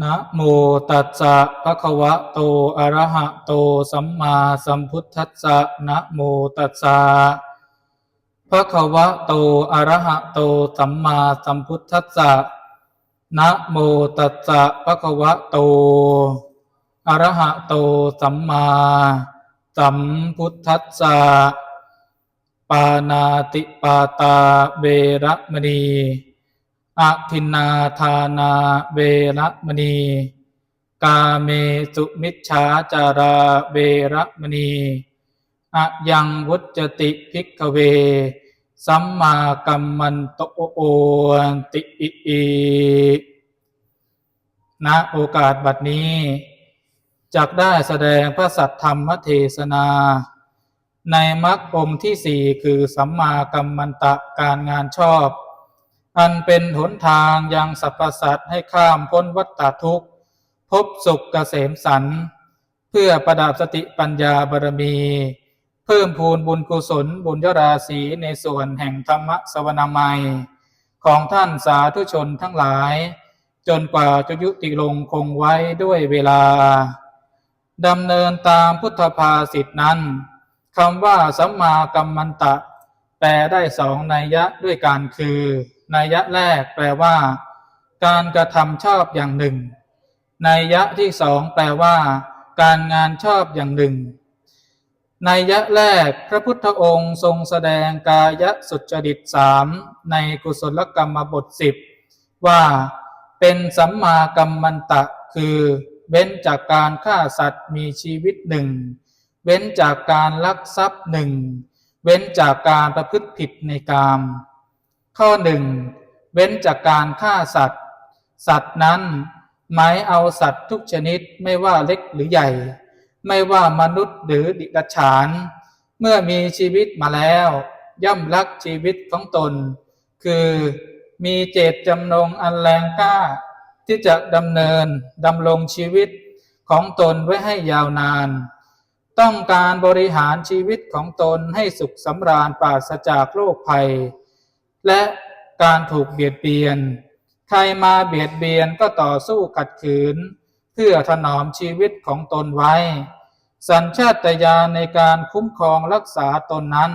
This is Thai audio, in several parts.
นะโมตัสสะภะคะวะโต อะระหะโต สัมมาสัมพุทธัสสะนะโมตัสสะภะคะวะโต อะระหะโต สัมมาสัมพุทธัสสะนะโมตัสสะภะคะวะโต อะระหะโต สัมมาสัมพุทธัสสะปานาติปาตาเวระมณี อทินาทานาเวระมณี กาเมสุมิชฌาจาราเวระมณีอะยังวุจติภิกขเว สัมมากัมมันโตโอติอิอิณโอกาสบัดนี้จักได้แสดงพระสัทธรรมเทศนา ในมรรคองค์ที่สี่คือสัมมากัมมันตะการงานชอบ อันเป็นหนทางยังสรรพสัตว์ให้ข้ามพ้นวัฏฏทุกข์ พบสุขเกษมสัน เพื่อประดับสติปัญญาบารมี เพิ่มพูนบุญกุศลบุญยราศีในส่วนแห่งธรรมสวนามัย ของท่านสาธุชนทั้งหลาย จนกว่าจะยุติลงคงไว้ด้วยเวลาดำเนินตามพุทธภาษิตนั้นคำว่าสัมมากัมมันตะ แปลได้สองนัยยะด้วยการคือ นัยยะแรกแปลว่า การกระทำชอบอย่างหนึ่ง นัยยะที่สองแปลว่า การงานชอบอย่างหนึ่ง นัยยะแรกพระพุทธองค์ทรงแสดงกายสุจริตสามในกุศลกรรมบทสิบว่าเป็นสัมมากัมมันตะคือเว้นจากการฆ่าสัตว์มีชีวิตหนึ่ง เว้นจากการลักทรัพย์หนึ่ง เว้นจากการประพฤติผิดในกาม ข้อหนึ่งเว้นจากการฆ่าสัตว์ สัตว์นั้น หมายเอาสัตว์ทุกชนิดไม่ว่าเล็กหรือใหญ่ ไม่ว่ามนุษย์หรือดิรัจฉาน เมื่อมีชีวิตมาแล้ว ย่อมรักชีวิตของตน คือมีเจตจำนงอันแรงกล้า ที่จะดำเนินดำรงชีวิตของตนไว้ให้ยาวนาน ต้องการบริหารชีวิตของตนให้สุขสำราญปราศจากโรคภัย และการถูกเบียดเบียน ใครมาเบียดเบียนก็ต่อสู้ขัดขืน เพื่อถนอมชีวิตของตนไว้ สัญชาตญาณในการคุ้มครองรักษาตนนั้น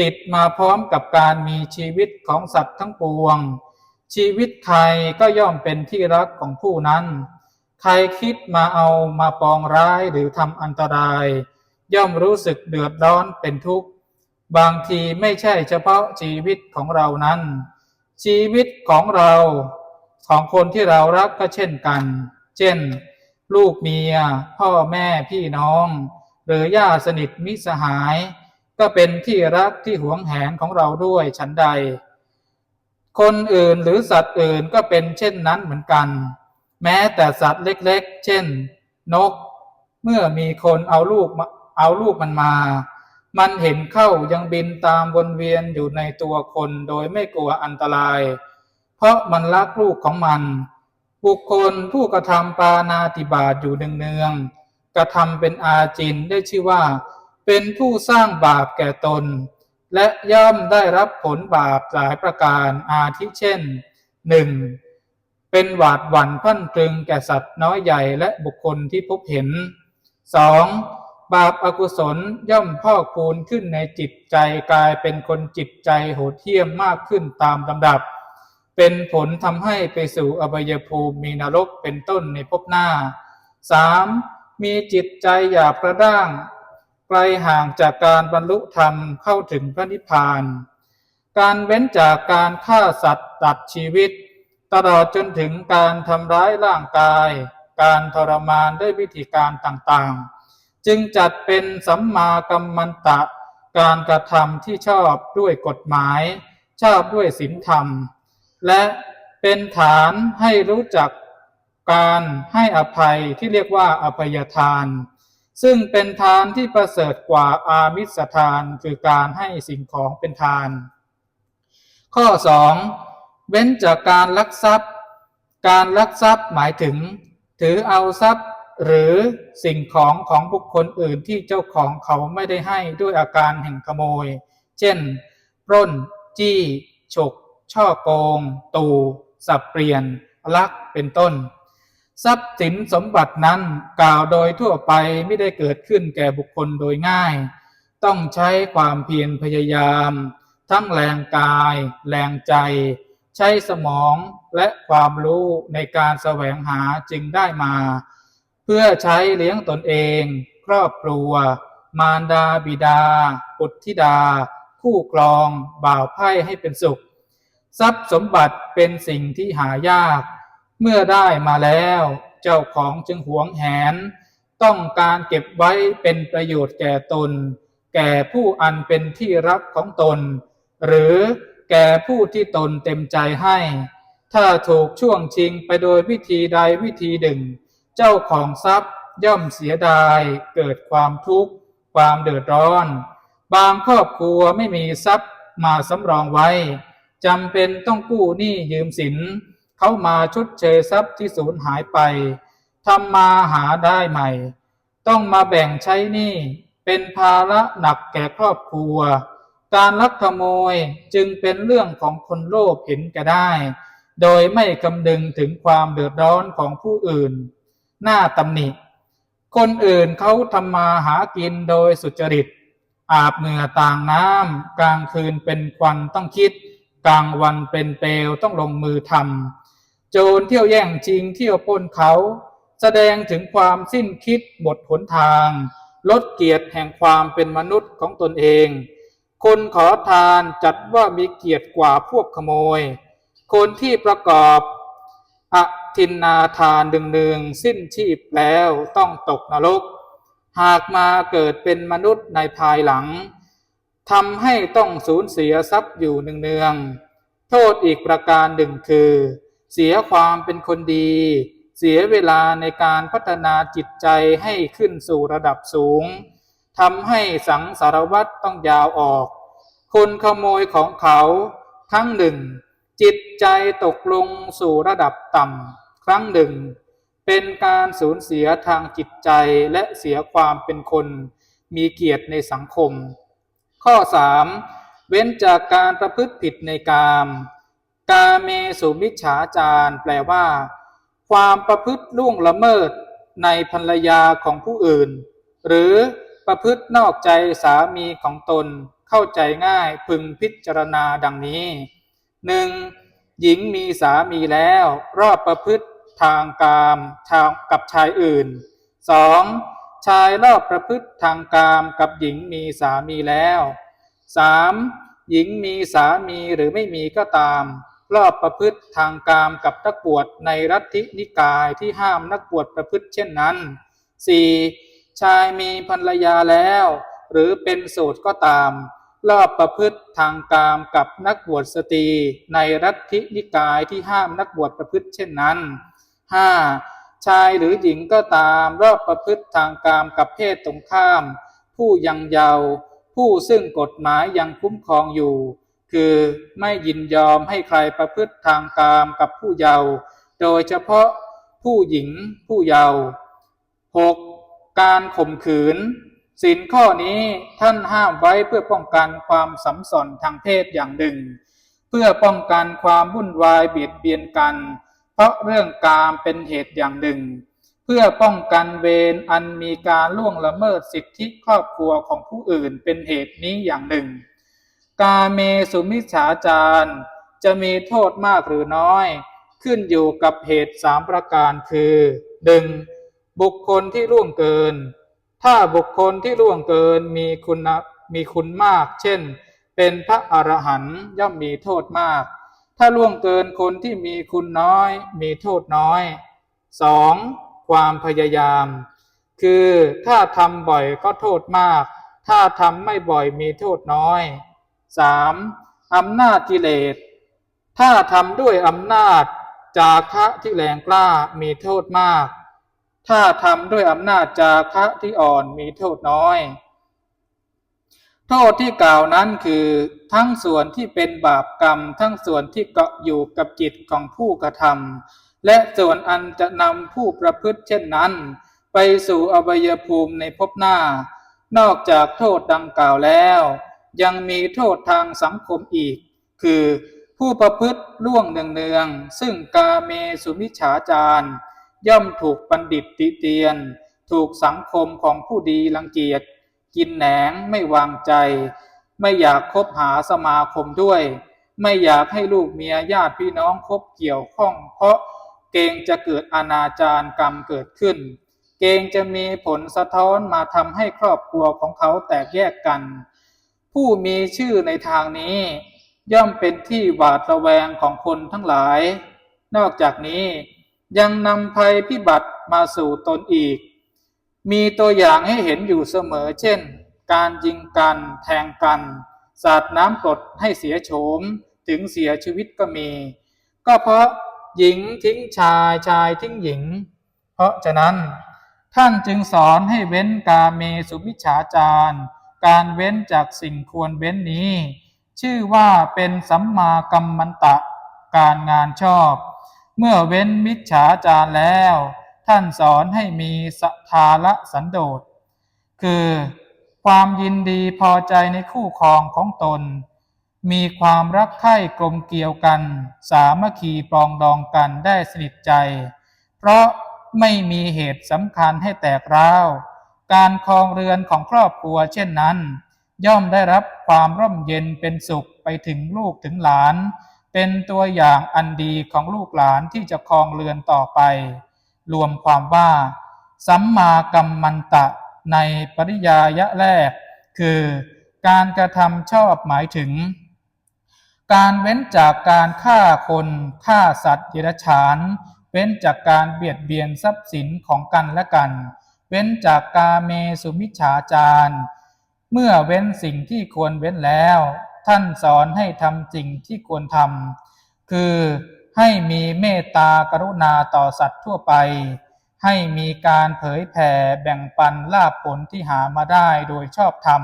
ติดมาพร้อมกับการมีชีวิตของสัตว์ทั้งปวง ชีวิตใครก็ย่อมเป็นที่รักของผู้นั้น ใครคิดมาเอามาปองร้ายหรือทำอันตราย ย่อมรู้สึกเดือดร้อนเป็นทุกข์ บางทีไม่ใช่เฉพาะชีวิตของเรานั้น ชีวิตของเราของคนที่เรารักก็เช่นกัน เช่น ลูกเมีย พ่อแม่พี่น้อง หรือญาติสนิทมิสหาย ก็เป็นที่รักที่หวงแหนของเราด้วยฉันใด คนอื่นหรือสัตว์อื่นก็เป็นเช่นนั้นเหมือนกัน แม้แต่สัตว์เล็กๆ เช่น นก เมื่อมีคนเอาลูกเอาลูกมันมา มันเห็นเข้ายังบินตามวนเวียนอยู่ในตัวคนโดยไม่กลัวอันตราย เพราะมันรักลูกของมัน บุคคลผู้กระทำปานาติบาตอยู่เนืองๆกระทำเป็นอาจินได้ชื่อว่า เป็นผู้สร้างบาปแก่ตน และย่อมได้รับผลบาปหลายประการอาทิเช่นหนึ่งเป็นหวาดหวั่นพันตรึงแก่สัตว์น้อยใหญ่และบุคคลที่พบเห็นสอง บาปอากุศลย่อมพอกพูนขึ้นในจิตใจกลายเป็นคนจิตใจโหดเหี้ยมมากขึ้นตามลำดับ เป็นผลทำให้ไปสู่อบายภูมิมีนรกเป็นต้นในภพหน้าสามมีจิตใจหยาบกระด้างไกลห่างจากการบรรลุธรรมเข้าถึงพระนิพพาน การเว้นจากการฆ่าสัตว์ตัดชีวิต ตลอดจนถึงการทำร้ายร่างกาย การทรมานด้วยวิธีการต่างๆ จึงจัดเป็นสัมมากัมมันตะ การกระทำที่ชอบด้วยกฎหมาย ชอบด้วยศีลธรรม และเป็นฐานให้รู้จักการให้อภัยที่เรียกว่าอภัยทาน ซึ่งเป็นทานที่ประเสริฐกว่าอามิสทานคือการให้สิ่งของเป็นทาน ข้อ 2. เว้นจากการลักทรัพย์ การลักทรัพย์หมายถึง ถือเอาทรัพย์ หรือสิ่งของของบุคคลอื่นที่เจ้าของเขาไม่ได้ให้ด้วยอาการแห่งขโมย เช่น ปล้น จี้ ฉก ช่อโกง ตู สับเปลี่ยน ลัก เป็นต้น ทรัพย์สินสมบัตินั้นกล่าวโดยทั่วไปไม่ได้เกิดขึ้นแก่บุคคลโดยง่าย ต้องใช้ความเพียรพยายาม ทั้งแรงกาย แรงใจ ใช้สมองและความรู้ในการแสวงหาจึงได้มา เพื่อใช้เลี้ยงตนเอง ครอบครัว มารดาบิดาบุตรธิดา คู่ครอง บ่าวไพ่ให้เป็นสุข ทรัพย์สมบัติเป็นสิ่งที่หายาก เมื่อได้มาแล้ว เจ้าของจึงหวงแหน ต้องการเก็บไว้เป็นประโยชน์แก่ตน แก่ผู้อันเป็นที่รักของตน หรือแก่ผู้ที่ตนเต็มใจให้ ถ้าถูกช่วงชิงไปโดยวิธีใดวิธีหนึ่ง เจ้าของทรัพย์ย่อมเสียดายเกิดความทุกข์ ความเดือดร้อน บางครอบครัวไม่มีทรัพย์มาสำรองไว้จำเป็นต้องกู้หนี้ยืมสิน เขามาชดเชยทรัพย์ที่สูญหายไปทำมาหาได้ใหม่ ต้องมาแบ่งใช้หนี้เป็นภาระหนักแก่ครอบครัว การลักขโมยจึงเป็นเรื่องของคนโลภเห็นก่ได้ โดยไม่คำนึงถึงความเดือดร้อนของผู้อื่น หน้าตำหนิ คนอื่นเขาทำมาหากินโดยสุจริต อาบเหงื่อต่างน้ำกลางคืนเป็นควันต้องคิด กลางวันเป็นเปลวต้องลงมือทำโจรเที่ยวแย่งชิงเที่ยวปล้นเขา แสดงถึงความสิ้นคิดหมดหนทาง ลดเกียรติแห่งความเป็นมนุษย์ของตนเอง คนขอทานจัดว่ามีเกียรติกว่าพวกขโมย คนที่ประกอบอ ทินนาทานดึงหนึ่งสิ้นชีพแล้วต้องตกนรก หากมาเกิดเป็นมนุษย์ในภายหลังทำให้ต้องสูญเสียทรัพย์อยู่เนืองๆโทษอีกประการหนึ่งคือ เสียความเป็นคนดี เสียเวลาในการพัฒนาจิตใจให้ขึ้นสู่ระดับสูงทำให้สังสารวัตรต้องยาวออก คนขโมยของเขาครั้งหนึ่ง จิตใจตกลงสู่ระดับต่ำ ครั้งหนึ่ง เป็นการสูญเสียทางจิตใจและเสียความเป็นคนมีเกียรติในสังคม ข้อ 3. เว้นจากการประพฤติผิดในกามกาเมสุมิจฉาจารแปลว่า ความประพฤติล่วงละเมิดในภรรยาของผู้อื่น หรือประพฤตินอกใจสามีของตนเข้าใจง่ายพึงพิจารณาดังนี้หนึ่งหญิงมีสามีแล้ว รอบประพฤติ ทางกามทางกับชายอื่นสองชายรอบประพฤติทางกามกับหญิงมีสามีแล้วสามหญิงมีสามีหรือไม่มีก็ตาม รอบประพฤติทางกามกับนักบวชในรัฐินิกายที่ห้ามนักบวชประพฤติเช่นนั้นสี่ชายมีภรรยาแล้ว หรือเป็นโสดก็ตามรอบประพฤติทางกามกับนักบวชสตรีในรัฐินิกายที่ห้ามนักบวชประพฤติเช่นนั้น ห้าชายหรือหญิงก็ตามรอบประพฤติทางกามกับเพศตรงข้าม ผู้ยังเยาว์ผู้ซึ่งกฎหมายยังคุ้มครองอยู่ คือไม่ยินยอมให้ใครประพฤติทางกามกับผู้เยาว์โดยเฉพาะผู้หญิงผู้เยาว์หกการข่มขืนสินข้อนี้ท่านห้ามไว้เพื่อป้องกันความสัมสนทางเพศอย่างหนึ่ง เพื่อป้องกันความวุ่นวายเบียดเบียนกัน เพราะเรื่องกามเป็นเหตุอย่างหนึ่ง เพื่อป้องกันเวรอันมีการล่วงละเมิดสิทธิครอบครัวของผู้อื่นเป็นเหตุนี้อย่างหนึ่ง กาเมสุมิจฉาจารจะมีโทษมากหรือน้อย ขึ้นอยู่กับเหตุสามประการคือหนึ่งบุคคลที่ล่วงเกิน ถ้าบุคคลที่ล่วงเกินมีคุณมีคุณมาก เช่น เป็นพระอรหันต์ย่อมมีโทษมาก ถ้าล่วงเกินคนที่มีคุณน้อย มีโทษน้อย 2. ความพยายาม คือถ้าทำบ่อยก็โทษมาก ถ้าทำไม่บ่อยมีโทษน้อย 3. อำนาจกิเลส ถ้าทำด้วยอำนาจจาคะที่แรงกล้ามีโทษมาก ถ้าทำด้วยอำนาจจาคะที่อ่อนมีโทษน้อย โทษที่กล่าวนั้นคือทั้งส่วนที่เป็นบาปกรรม ทั้งส่วนที่เกาะอยู่กับจิตของผู้กระทำและส่วนอันจะนำผู้ประพฤติเช่นนั้น ไปสู่อบายภูมิในภพหน้า นอกจากโทษดังกล่าวแล้ว ยังมีโทษทางสังคมอีก คือผู้ประพฤติล่วงเนืองๆซึ่งกาเมสุมิฉาจารย่อมถูกบัณฑิตติเตียน ถูกสังคมของผู้ดีรังเกียจ กินแหนงไม่วางใจ ไม่อยากคบหาสมาคมด้วย ไม่อยากให้ลูกเมียญาติพี่น้องคบเกี่ยวข้อง เพราะเกรงจะเกิดอนาจารกรรมเกิดขึ้น เกรงจะมีผลสะท้อนมาทำให้ครอบครัวของเขาแตกแยกกัน ผู้มีชื่อในทางนี้ ย่อมเป็นที่หวาดระแวงของคนทั้งหลาย นอกจากนี้ยังนำภัยพิบัติมาสู่ตนอีก มีตัวอย่างให้เห็นอยู่เสมอ เช่น การยิงกันแทงกัน สาดน้ำกรดให้เสียโฉมถึงเสียชีวิตก็มี ก็เพราะหญิงทิ้งชายชายทิ้งหญิง เพราะฉะนั้น ท่านจึงสอนให้เว้นกาเมสุมิฉาจารการเว้นจากสิ่งควรเว้นนี้ ชื่อว่าเป็นสัมมากัมมันตะ การงานชอบ เมื่อเว้นมิจฉาจารแล้ว ท่านสอนให้มีสัทธาละสันโดษ คือความยินดีพอใจในคู่ครองของตน มีความรักใคร่กลมเกลียวกัน สามัคคีปรองดองกันได้สนิทใจ เพราะไม่มีเหตุสำคัญให้แตกร้าว การครองเรือนของครอบครัวเช่นนั้น ย่อมได้รับความร่มเย็นเป็นสุขไปถึงลูกถึงหลาน เป็นตัวอย่างอันดีของลูกหลานที่จะครองเรือนต่อไป รวมความว่าสัมมากัมมันตะในปริยายะแรก คือการกระทำชอบหมายถึง การเว้นจากการฆ่าคนฆ่าสัตว์เดรัจฉาน เว้นจากการเบียดเบียนทรัพย์สินของกันและกัน เว้นจากกาเมสุมิฉาจารเมื่อเว้นสิ่งที่ควรเว้นแล้ว ท่านสอนให้ทำสิ่งที่ควรทำคือ ให้มีเมตตากรุณาต่อสัตว์ทั่วไป ให้มีการเผยแผ่แบ่งปันลาภผลที่หามาได้โดยชอบธรรม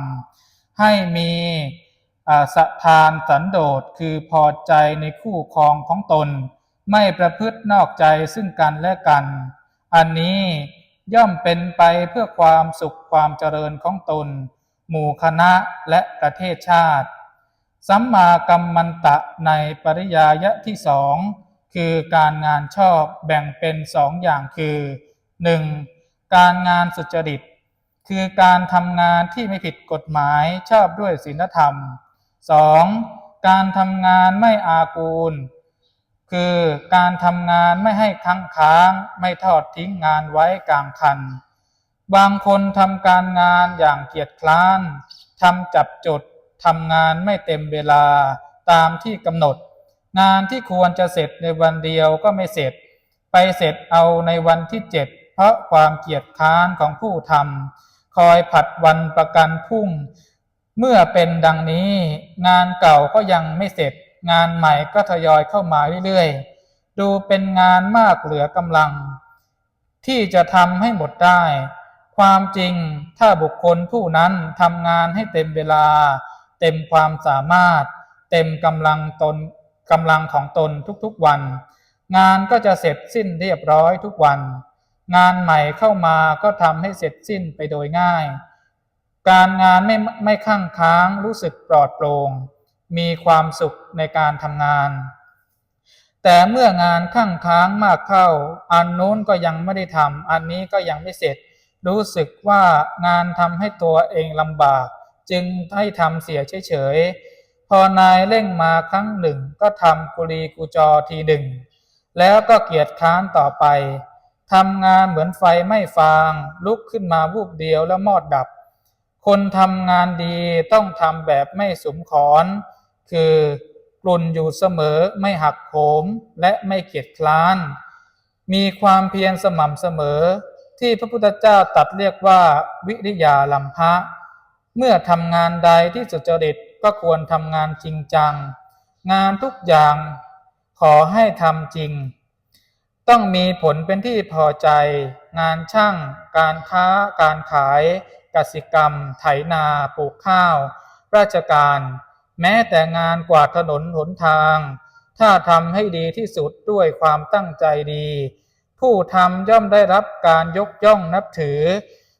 ให้มีสะทานสันโดษคือพอใจในคู่ครองของตน ไม่ประพฤตินอกใจซึ่งกันและกัน อันนี้ย่อมเป็นไปเพื่อความสุขความเจริญของตน หมู่คณะและประเทศชาติ สัมมากัมมันตะในปริยายะที่สองคือการงานชอบแบ่งเป็นสองอย่างคือ 1. การงานสุจริต คือการทำงานที่ไม่ผิดกฎหมายชอบด้วยศีลธรรม 2. การทำงานไม่อากูล คือการทำงานไม่ให้ค้างค้างไม่ทอดทิ้งงานไว้กลางคัน บางคนทำการงานอย่างเกียจคร้านทำจับจด ทำงานไม่เต็มเวลาตามที่กำหนด งานที่ควรจะเสร็จในวันเดียวก็ไม่เสร็จ ไปเสร็จเอาในวันที่เจ็ดเพราะความเกียจคร้านของผู้ทำคอยผัดวันประกันพรุ่ง เมื่อเป็นดังนี้ งานเก่าก็ยังไม่เสร็จ งานใหม่ก็ทยอยเข้ามาเรื่อยๆ ดูเป็นงานมากเหลือกำลัง ที่จะทำให้หมดได้ ความจริงถ้าบุคคลผู้นั้นทำงานให้เต็มเวลา เต็มความสามารถ เต็มกำลังตนกำลังของตนทุกๆวัน งานก็จะเสร็จสิ้นเรียบร้อยทุกวัน งานใหม่เข้ามาก็ทำให้เสร็จสิ้นไปโดยง่าย การงานไม่ไม่ข้างค้างรู้สึกปลอดโปร่งมีความสุขในการทำงาน แต่เมื่องานข้างค้างมากเข้า อันนู้นก็ยังไม่ได้ทำอันนี้ก็ยังไม่เสร็จ รู้สึกว่างานทำให้ตัวเองลำบาก จึงให้ทำเสียเฉยๆ พอนายเร่งมาครั้งหนึ่ง ก็ทำกุลีกุจอทีหนึ่ง แล้วก็เกียจค้านต่อไปทำงานเหมือนไฟไม่ฟาง ลุกขึ้นมาวูบเดียวแล้วมอดดับ คนทำงานดีต้องทำแบบไม่สมขอน คือกลุ่นอยู่เสมอไม่หักโหมและไม่เกียจคร้าน มีความเพียรสม่ำเสมอ ที่พระพุทธเจ้าตัดเรียกว่าวิริยาลัมภะ เมื่อทำงานใดที่สุจริตก็ควรทำงานจริงจัง งานทุกอย่างขอให้ทำจริง ต้องมีผลเป็นที่พอใจ งานช่าง การค้า การขายกสิกรรม ไถนาปลูกข้าว ราชการ แม้แต่งานกวาดถนนหนทาง ถ้าทำให้ดีที่สุดด้วยความตั้งใจดี ผู้ทำย่อมได้รับการยกย่องนับถือ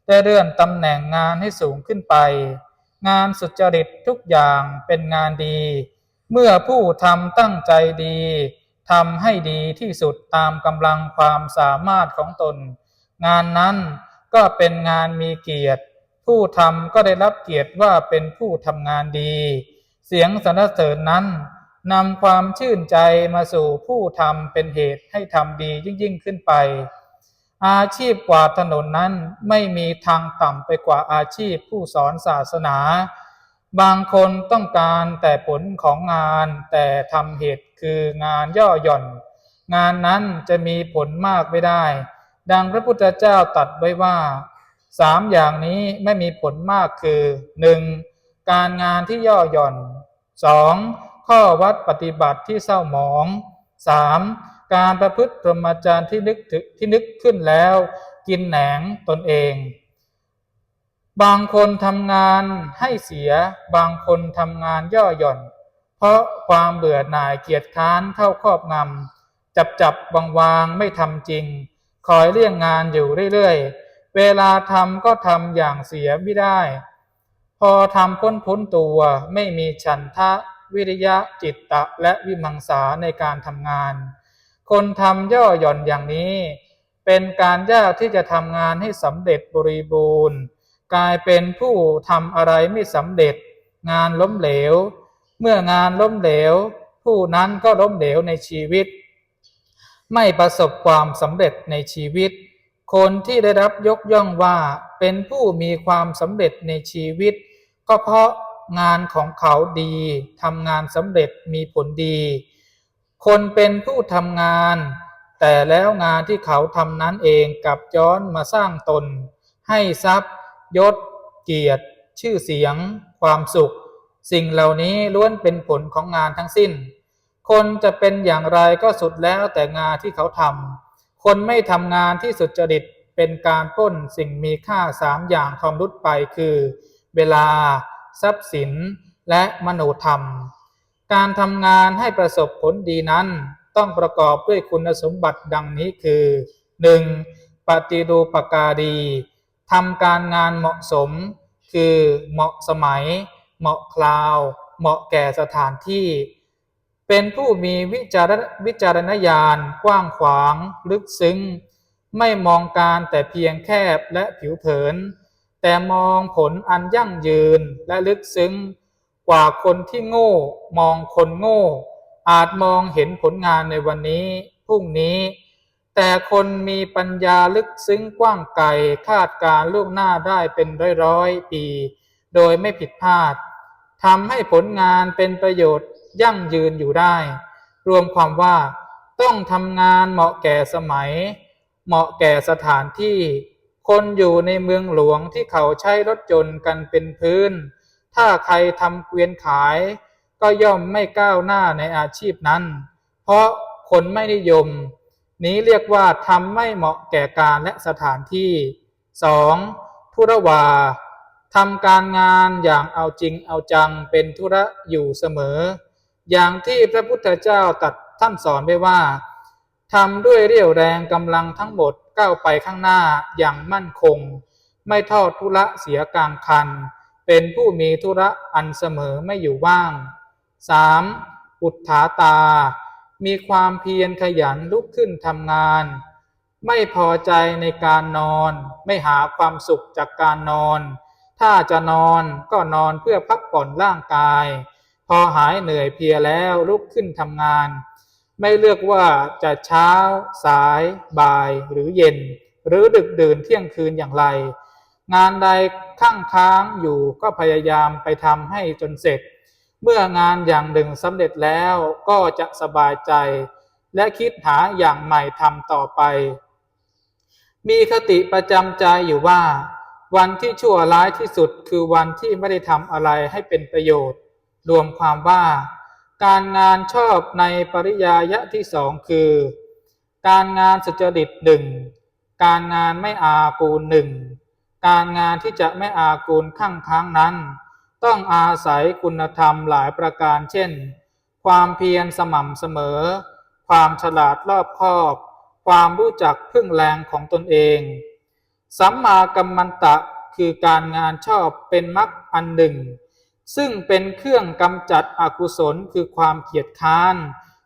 ได้เลื่อนตำแหน่งงานให้สูงขึ้นไป งานสุจริตทุกอย่างเป็นงานดี เมื่อผู้ทำตั้งใจดีทำให้ดีที่สุดตามกำลังความสามารถของตน งานนั้นก็เป็นงานมีเกียรติ ผู้ทำก็ได้รับเกียรติว่าเป็นผู้ทำงานดี เสียงสรรเสริญนั้นนำความชื่นใจมาสู่ผู้ทำเป็นเหตุให้ทำดียิ่งยิ่งขึ้นไป อาชีพกวาดถนนนั้นไม่มีทางต่ำไปกว่าอาชีพผู้สอนศาสนา บางคนต้องการแต่ผลของงานแต่ทำเหตุคืองานย่อหย่อน งานนั้นจะมีผลมากไม่ได้ ดังพระพุทธเจ้าตรัสไว้ว่าสามอย่างนี้ไม่มีผลมากคือหนึ่งการงานที่ย่อหย่อนสองข้อวัดปฏิบัติที่เศร้าหมองสาม การประพฤติพรหมจรรย์ที่นึกถึงที่นึกขึ้นแล้ว กินแหนงตนเอง บางคนทำงานให้เสีย บางคนทำงานย่อหย่อน เพราะความเบื่อหน่ายเกียจค้านเข้าครอบงำจับจับวางวางไม่ทำจริง คอยเลี่ยงงานอยู่เรื่อยๆ เวลาทำก็ทำอย่างเสียไม่ได้ พอทำพ้นพ้นตัวไม่มีฉันทะวิริยะจิตตะและวิมังสาในการทำงาน คนทำย่อหย่อนอย่างนี้ เป็นการยากที่จะทำงานให้สำเร็จบริบูรณ์ กลายเป็นผู้ทำอะไรไม่สำเร็จ งานล้มเหลว เมื่องานล้มเหลว ผู้นั้นก็ล้มเหลวในชีวิต ไม่ประสบความสำเร็จในชีวิต คนที่ได้รับยกย่องว่าเป็นผู้มีความสำเร็จในชีวิต ก็เพราะงานของเขาดีทำงานสำเร็จมีผลดี คนเป็นผู้ทำงาน แต่แล้วงานที่เขาทำนั้นเองกลับย้อนมาสร้างตน ให้ทรัพย์ยศ เกียรติ ชื่อเสียง ความสุข สิ่งเหล่านี้ล้วนเป็นผลของงานทั้งสิ้น คนจะเป็นอย่างไรก็สุดแล้วแต่งานที่เขาทำคนไม่ทำงานที่สุจริตเป็นการป้นสิ่งมีค่าสามอย่างความรุดไปคือ เวลา ทรัพย์สิน และมโนธรรม การทำงานให้ประสบผลดีนั้น ต้องประกอบด้วยคุณสมบัติดังนี้คือ 1. ปฏิรูปการีทำการงานเหมาะสม คือเหมาะสมัย เหมาะคราว เหมาะแก่สถานที่ เป็นผู้มีวิจารวิจารณญาณ กว้างขวาง ลึกซึ้ง ไม่มองการแต่เพียงแคบและผิวเผิน แต่มองผลอันยั่งยืนและลึกซึ้ง ว่าคนที่โง่ มองคนโง่ อาจมองเห็นผลงานในวันนี้พรุ่งนี้ แต่คนมีปัญญาลึกซึ้งกว้างไกลคาดการล่วงหน้าได้เป็นร้อยๆปี โดยไม่ผิดพลาดทำให้ผลงานเป็นประโยชน์ยั่งยืนอยู่ได้ รวมความว่าต้องทำงานเหมาะแก่สมัย เหมาะแก่สถานที่ คนอยู่ในเมืองหลวงที่เขาใช้รถยนกันเป็นพื้น ถ้าใครทำเกวียนขาย ก็ย่อมไม่ก้าวหน้าในอาชีพนั้น เพราะคนไม่นิยม นี้เรียกว่าทำไม่เหมาะแก่การและสถานที่ 2. ธุรวาทำการงานอย่างเอาจริงเอาจังเป็นธุระอยู่เสมอ อย่างที่พระพุทธเจ้าตัดท่านสอนไว้ว่าทำด้วยเรี่ยวแรงกำลังทั้งหมดก้าวไปข้างหน้าอย่างมั่นคง ไม่ทอดทุระเสียกลางคัน เป็นผู้มีธุระอันเสมอไม่อยู่ว่าง 3. อุทธาตา มีความเพียรขยันลุกขึ้นทำงาน ไม่พอใจในการนอน ไม่หาความสุขจากการนอน ถ้าจะนอนก็นอนเพื่อพักผ่อนร่างกาย พอหายเหนื่อยเพียแล้วลุกขึ้นทำงาน ไม่เลือกว่าจะเช้า สาย บ่ายหรือเย็น หรือดึกดื่นเที่ยงคืนอย่างไร งานใดข้างค้างอยู่ก็พยายามไปทำให้จนเสร็จ เมื่องานอย่างหนึ่งสำเร็จแล้วก็จะสบายใจ และคิดหาอย่างใหม่ทำต่อไป มีคติประจำใจอยู่ว่า วันที่ชั่วร้ายที่สุดคือวันที่ไม่ได้ทำอะไรให้เป็นประโยชน์ รวมความว่า การงานชอบในปริยายะที่สองคือ การงานสุจริตหนึ่งการงานไม่อากูลหนึ่ง การงานที่จะไม่อากูลข้างค้างนั้น ต้องอาศัยคุณธรรมหลายประการเช่น ความเพียรสม่ำเสมอ ความฉลาดรอบคอบ ความรู้จักพึ่งแรงของตนเอง สัมมากัมมันตะคือการงานชอบเป็นมรรคอันหนึ่ง ซึ่งเป็นเครื่องกำจัดอกุศลคือความเกียจค้าน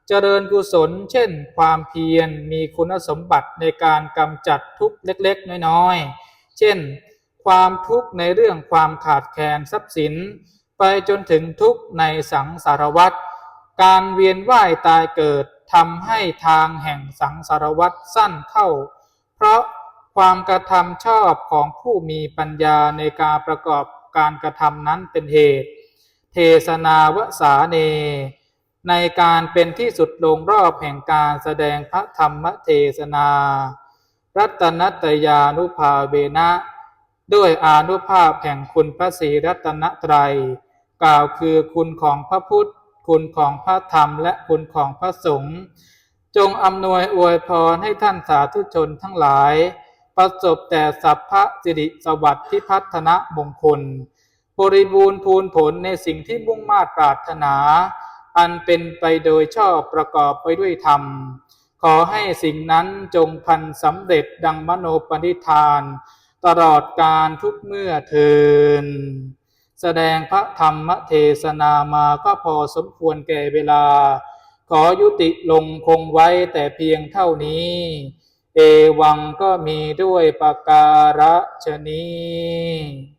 เจริญกุศล เช่น ความเพียรมีคุณสมบัติในการกำจัดทุกเล็กๆ น้อยๆ เช่น ความทุกข์ในเรื่องความขาดแคลนทรัพย์สิน ไปจนถึงทุกข์ในสังสารวัฏการเวียนว่ายตายเกิดทำให้ทางแห่งสังสารวัฏสั้นเข้า เพราะความกระทำชอบของผู้มีปัญญาในการประกอบการกระทำนั้นเป็นเหตุ เทศนาวสาเน ในการเป็นที่สุดลงรอบแห่งการแสดงพระธรรมเทศนา รัตนัตยานุภาเวนะ ด้วยอานุภาพแห่งคุณพระศรีรัตนตรัย กล่าวคือคุณของพระพุทธ คุณของพระธรรม และคุณของพระสงฆ์จงอำนวยอวยพรให้ท่านสาธุชนทั้งหลาย ประสบแต่สัพพะสิริสวัสดิ์ที่พัฒนมงคล บริบูรณ์พูนผลในสิ่งที่มุ่งมาตรปรารถนา อันเป็นไปโดยชอบประกอบไปด้วยธรรม ขอให้สิ่งนั้นจงพันสำเร็จดังมโนปณิธาน ตลอดการทุกเมื่อเทิน แสดงพระธรรมเทศนามาก็พอสมควรแก่เวลา ขอยุติลงคงไว้แต่เพียงเท่านี้ เอวังก็มีด้วยประการฉนี้